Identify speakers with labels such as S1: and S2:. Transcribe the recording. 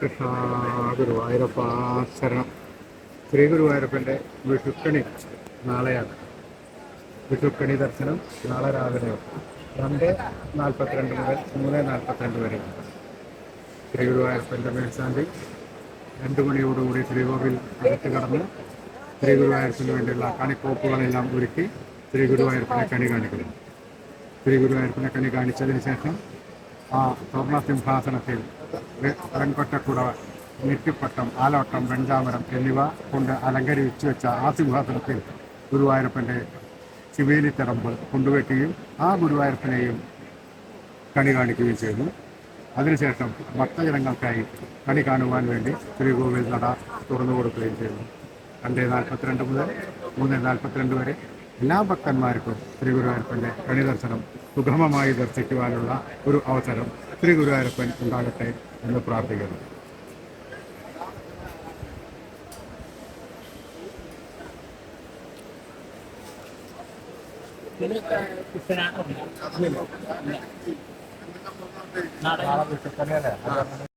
S1: കൃഷ്ണ ഗുരുവായൂരപ്പ ശരണം. ശ്രീ ഗുരുവായൂരപ്പന്റെ വിഷുക്കണി നാളെയാണ്. വിഷുക്കണി ദർശനം നാളെ രാവിലെ രണ്ട് നാൽപ്പത്തിരണ്ട് മുതൽ മൂന്ന് നാൽപ്പത്തിരണ്ട് വരെ. ശ്രീ ഗുരുവായൂരപ്പന്റെ മേൽശാന്തി രണ്ട് മണിയോടുകൂടി ശ്രീകോവിൽ അകത്ത് കടന്ന് ശ്രീ ഗുരുവായൂരപ്പന് വേണ്ടിയുള്ള കണിക്കോപ്പുകളെല്ലാം ഒരുക്കി ശ്രീ ഗുരുവായൂരപ്പനെ കണി കാണിക്കുന്നു. ശ്രീ ഗുരുവായൂരപ്പനെ കണി കാണിച്ചതിന് ശേഷം ആ സ്വർണ സിംഹാസനത്തിൽ വെ- വെൺകൊറ്റക്കുട നെറ്റിപ്പട്ടം ആലോട്ടം വെഞ്ചാമരം എന്നിവ കൊണ്ട് അലങ്കരിച്ചു വെച്ച ആ സിംഹാസനത്തിൽ ഗുരുവായൂരപ്പന്റെ ശിവേലിത്തിടമ്പ് കൊണ്ടുവയ്ക്കുകയും ആ ഗുരുവായൂരപ്പനെയും കണി കാണിക്കുകയും ചെയ്തു. അതിനുശേഷം ഭക്തജനങ്ങൾക്കായി കണി കാണുവാൻ വേണ്ടി ശ്രീകോവിൽ നട തുറന്നു കൊടുക്കുകയും ചെയ്തു. രണ്ട് നാൽപ്പത്തിരണ്ട് മുതൽ മൂന്ന് നാൽപ്പത്തിരണ്ട് വരെ എല്ലാ ഭക്തന്മാർക്കും ശ്രീ ഗുരുവായൂരപ്പന്റെ കണി ദർശനം സുഗമമായി ദർശിക്കുവാനുള്ള ഒരു അവസരം ശ്രീ ഗുരുവായൂരപ്പൻ ഉണ്ടാകട്ടെ. എന്ന് പ്രാർത്ഥിക്കുന്നു.
S2: നാളെ വിഷുക്കണിയല്ലേ